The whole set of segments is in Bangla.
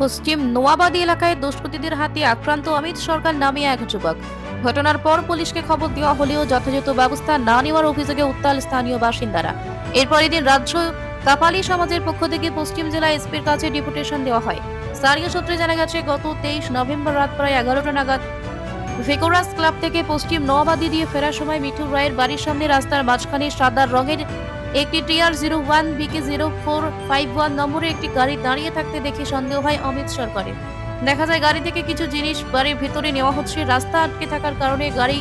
পশ্চিম নোয়াবাদী এলাকায় দুষ্কৃতীদের হাতে আক্রান্ত অমিত সরকার নামে এক যুবক। ঘটনার পর পুলিশকে খবর দেওয়া হলেও যথাযথ ব্যবস্থা না নেওয়ার অভিযোগে উত্তাল স্থানীয় বাসিন্দারা। এরপর এদিন রাজ্য কাপালি সমাজের পক্ষ থেকে পশ্চিম জেলা এসপির কাছে ডিপুটেশন দেওয়া হয়। স্থানীয় সূত্রে জানা গেছে, গত তেইশ নভেম্বর রাত প্রায় এগারোটা নাগাদ ভেকোরাস ক্লাব থেকে পশ্চিম নোয়াবাদী দিয়ে ফেরার সময় মিঠু রায়ের বাড়ির সামনে রাস্তার মাঝখানে সাদা রঙের একটি T R zero one B K zero four five one নম্বরে একটি গাড়ি দাঁড়িয়ে থাকতে দেখে সন্দেহ হয় অমিত সরকারের। দেখা যায় গাড়ি থেকে কিছু জিনিস বাড়ির ভেতরে নেওয়া হচ্ছে। রাস্তা আটকে থাকার কারণে গাড়ি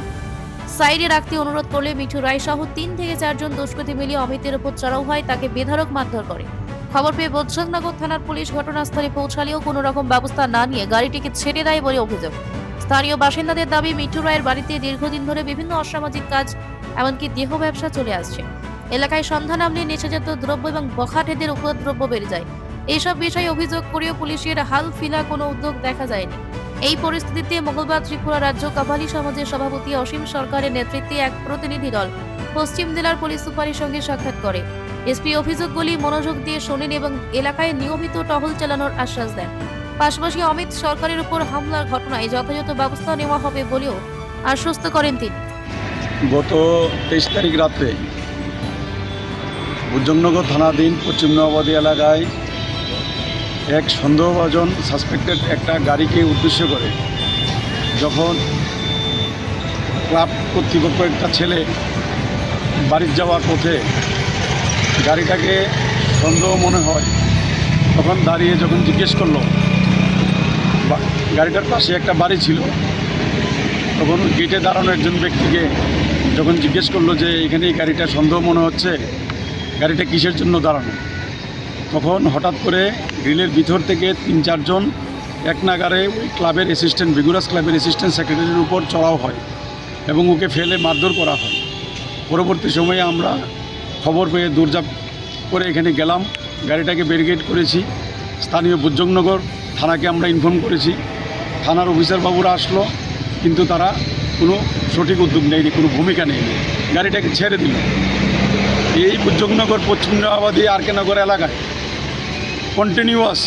সাইডে রাখতে অনুরোধ করলে মিঠু রায় সহ তিন থেকে চারজন দুষ্কৃতী মিলিয়ে অমিতের উপর চড়াও হয়, তাকে বেধারক মারধর করে। খবর পেয়ে বজ্রনগর থানার পুলিশ ঘটনাস্থলে পৌঁছালেও কোনো রকম ব্যবস্থা না নিয়ে গাড়িটিকে ছেড়ে দেয় বলে অভিযোগ। স্থানীয় বাসিন্দাদের দাবি, মিঠু রায়ের বাড়িতে দীর্ঘদিন ধরে বিভিন্ন অসামাজিক কাজ, এমনকি দেহ ব্যবসা চলে আসছে। এলাকায় সন্ধান নামলে নেশাজাত দ্রব্য এবং বখাটেদের উপদ্রব্য বেড়ে যায়। এইসব বিষয়ে অভিযোগ করেও পুলিশের হাল ফিলা কোনো উদ্যোগ দেখা যায়নি। এই পরিস্থিতিতে মঙ্গলবার ত্রিপুরা রাজ্য কাবালি সমাজের সভাপতি অসীম সরকারের নেতৃত্বে এক প্রতিনিধি দল পশ্চিম জেলার পুলিশ সুপারের সঙ্গে সাক্ষাৎ করে। এসপি অভিযোগগুলি মনোযোগ দিয়ে শোনেন এবং এলাকায় নিয়মিত টহল চালানোর আশ্বাস দেন। পাশাপাশি অমিত সরকারের উপর হামলার ঘটনায় যথাযথ ব্যবস্থা নেওয়া হবে বলেও আশ্বস্ত করেন তিনি। গত তেইশ তারিখ রাত্রে বুজংনগর থানাধীন পশ্চিম নবাবাদী এলাকায় এক সন্দেহভাজন সাসপেক্টেড একটা গাড়িকে উদ্দেশ্য করে যখন ক্লাব কর্তৃপক্ষ একটা ছেলে বাড়ির যাওয়ার পথে গাড়িটাকে সন্দেহ মনে হয়, তখন দাঁড়িয়ে যখন জিজ্ঞেস করল গাড়িটার পাশে একটা বাড়ি ছিল, তখন গেটে দাঁড়ানো একজন ব্যক্তিকে যখন জিজ্ঞেস করল যে এখানে এই গাড়িটা সন্দেহ মনে হচ্ছে গাড়িটা কিসের জন্য দাঁড়ানো? তখন হঠাৎ করে গ্রিলের ভিতর থেকে তিন চারজন এক নাগারে ওই ক্লাবের অ্যাসিস্ট্যান্ট বিগুরাস ক্লাবের অ্যাসিস্ট্যান্ট সেক্রেটারির উপর চড়াও হয় এবং ওকে ফেলে মারধর করা হয়। পরবর্তী সময়ে আমরা খবর পেয়ে দৌড়ঝাঁপ করে এখানে গেলাম। গাড়িটাকে ব্যারিকেড করেছি। স্থানীয় বুজ্জংনগর থানাকে আমরা ইনফর্ম করেছি। থানার অফিসার বাবুরা আসলো, কিন্তু তারা কোনো সঠিক উদ্যোগ নেয়নি, কোনো ভূমিকা নেয়নি। গাড়িটাকে ছেড়ে দিল। এই বুজ্জংনগর পশ্চিম নবাবাদী আর কে নগর এলাকায় কন্টিনিউয়াস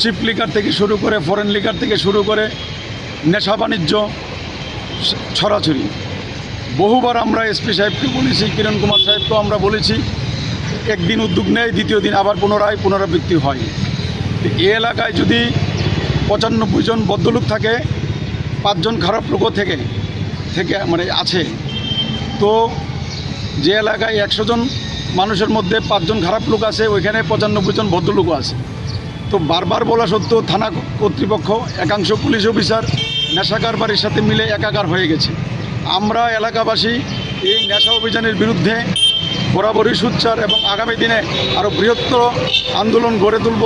চিপ লিকার থেকে শুরু করে ফরেন লিকার থেকে শুরু করে, নেশা বাণিজ্য, ছড়াছড়ি। বহুবার আমরা এসপি সাহেবকে বলেছি, কিরণ কুমার সাহেবকেও আমরা বলেছি, একদিন উদ্যোগ নেয়, দ্বিতীয় দিন আবার পুনরায় পুনরাবৃত্তি হয়। এই এলাকায় যদি পঁচানব্বই জন বদ্ধলোক থাকে, পাঁচজন খারাপ লোকও থেকে থেকে মানে আছে, তো যে এলাকায় একশো জন মানুষের মধ্যে পাঁচজন খারাপ লোক আছে, ওইখানে পঁচানব্বই জন ভদ্রলোকও আছে। তো বারবার বলা সত্ত্বেও থানা কর্তৃপক্ষ, একাংশ পুলিশ অফিসার, নেশাকার বাড়ির সাথে মিলে একাকার হয়ে গেছে। আমরা এলাকাবাসী এই নেশা অভিযানের বিরুদ্ধে বরাবরই সুচ্চার এবং আগামী দিনে আরও বৃহত্তর আন্দোলন গড়ে তুলব।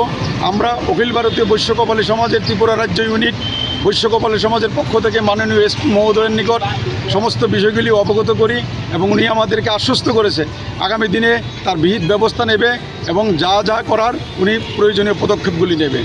আমরা অখিল ভারতীয় বৈশ্য কপালী সমাজের ত্রিপুরা রাজ্য ইউনিট বৈশ্য কপালী সমাজের পক্ষ থেকে মাননীয় এসপি মহোদয়ের নিকট সমস্ত বিষয়গুলি অবগত করি এবং উনি আমাদেরকে আশ্বস্ত করেছে। আগামী দিনে তার বিহিত ব্যবস্থা নেবে এবং যা যা করার উনি প্রয়োজনীয় পদক্ষেপগুলি নেবে।